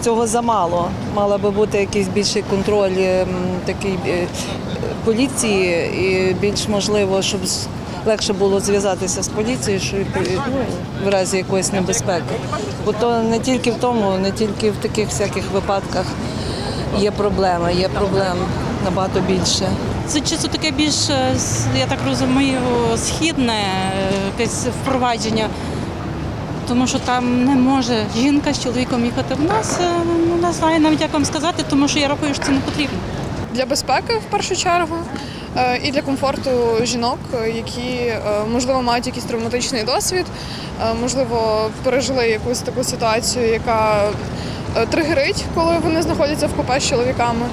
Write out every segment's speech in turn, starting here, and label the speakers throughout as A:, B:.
A: цього замало. Мала би бути якийсь більший контроль ем, такий е, поліції і більш можливо, щоб легше було зв'язатися з поліцією, що ну, в разі якоїсь небезпеки. Бо то не тільки в тому, не тільки в таких всяких випадках є проблеми, є проблем набагато більше.
B: Це чисто таке більш, е, я так розумію, східне е, якесь впровадження. Тому що там не може жінка з чоловіком їхати. В нас е, ну, не знаю навіть як вам сказати, тому що я рахую, що це не потрібно.
C: для безпеки в першу чергу е, і для комфорту жінок, е, які можливо мають якийсь травматичний досвід, можливо, пережили якусь таку ситуацію, яка тригерить, коли вони знаходяться в купе з чоловіками.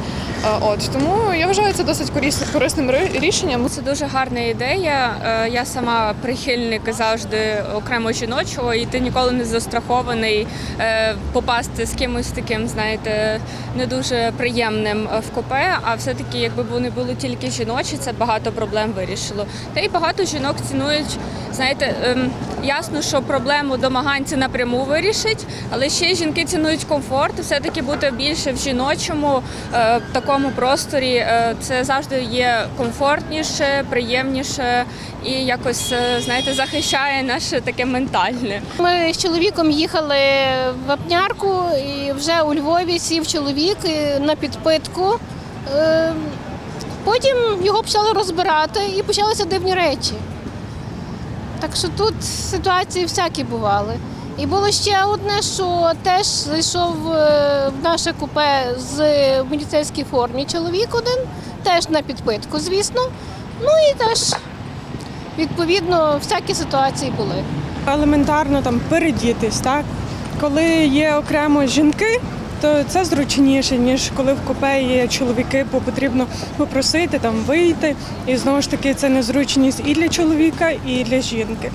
C: Е, От тому я вважаю це досить корис- корисним рішенням.
D: Це дуже гарна ідея. Е, Я сама прихильник завжди окремо жіночого, і ти ніколи не застрахований е, попасти з кимось таким, знаєте, не дуже приємним е, в купе. А все-таки, якби вони були тільки жіночі, це багато проблем вирішило. Та й багато жінок цінують. Знаєте, ем, ясно, що проблему домагань це напряму вирішить, але ще жінки цінують комфорт. Все-таки бути більше в жіночому е, такому просторі. е, це завжди є комфортніше, приємніше і якось е, знаєте захищає наше таке ментальне.
E: Ми з чоловіком їхали в Вапнярку і вже у Львові сів чоловік е, на підпитку. Е, Потім його почали розбирати і почалися дивні речі. Так що тут ситуації всякі бували. І було ще одне, що теж зайшов е, в наше купе з в міліцейській формі чоловік один, теж на підпитку, звісно. Ну і теж відповідно всякі ситуації були.
F: елементарно там передітись, так? Коли є окремо жінки, то це зручніше, ніж коли в купе є чоловіки, бо потрібно попросити там вийти. І знову ж таки це незручність і для чоловіка, і для жінки.